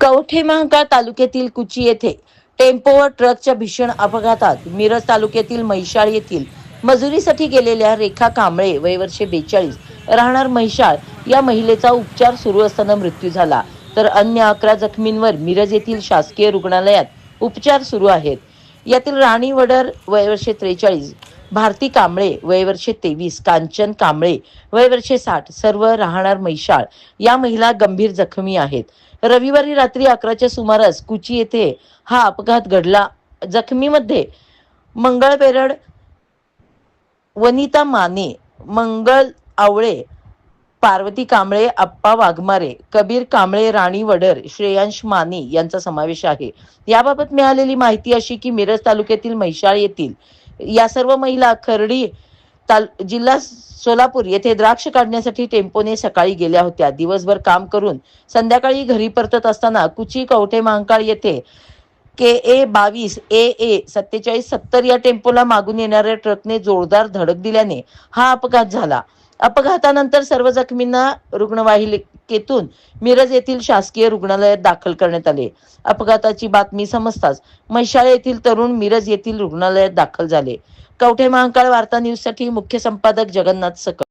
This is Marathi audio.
कवठे महांकाळ तालुक्यातील कुची येथे टेम्पो व ट्रकच्या भीषण अपघातात मिरज तालुक्यातील म्हैशाळ येथील मजुरीसाठी गेलेल्या रेखा कांबळे वय वर्षे बेचाळीस राहणार म्हैशाळ या महिलेचा उपचार सुरू असताना मृत्यू झाला. तर अन्य अकरा जखमींवर मिरज येथील शासकीय रुग्णालयात उपचार सुरू आहेत. यातील राणी वडर वय वर्षे त्रेचाळीस भारती कांबळे वयवर्षे तेवीस कांचन कांबळे वयवर्षे साठ सर्व राहणार मैशाळ या महिला गंभीर जखमी आहेत. रविवारी रात्री अकराच्या सुमारास कुची येथे हा अपघात घडला. जखमीमध्ये मंगळ बेरड वनिता माने मंगल आवळे पार्वती कांबळे आप्पा वाघमारे कबीर कांबळे राणी वडर श्रेयांश माने यांचा समावेश आहे. याबाबत मिळालेली माहिती अशी की मिरज तालुक्यातील म्हैशाळ येथील या सर्व महिला खर्डी ताल जिल्हा सोलापूर येथे द्राक्ष काढण्यासाठी टेम्पोने सकाळी गेल्या होत्या. दिवसभर काम करून संध्याकाळी घरी परतत असताना कुची कवठे महांकाळ येथे के ए बावीस ए ए सत्तेचाळीस सत्तर या टेम्पोला मागून येणाऱ्या ट्रकने जोरदार धडक दिल्याने हा अपघात झाला. अपघातानंतर सर्व जखमींना रुग्णवाहिकेतून मिरज येथील शासकीय रुग्णालयात दाखल करण्यात आले. अपघाताची बातमी समजताच म्हैशाळ येथील तरुण मिरज येथील रुग्णालयात दाखल झाले. कवठे महांकाळ वार्ता न्यूजसाठी मुख्य संपादक जगन्नाथ सकळ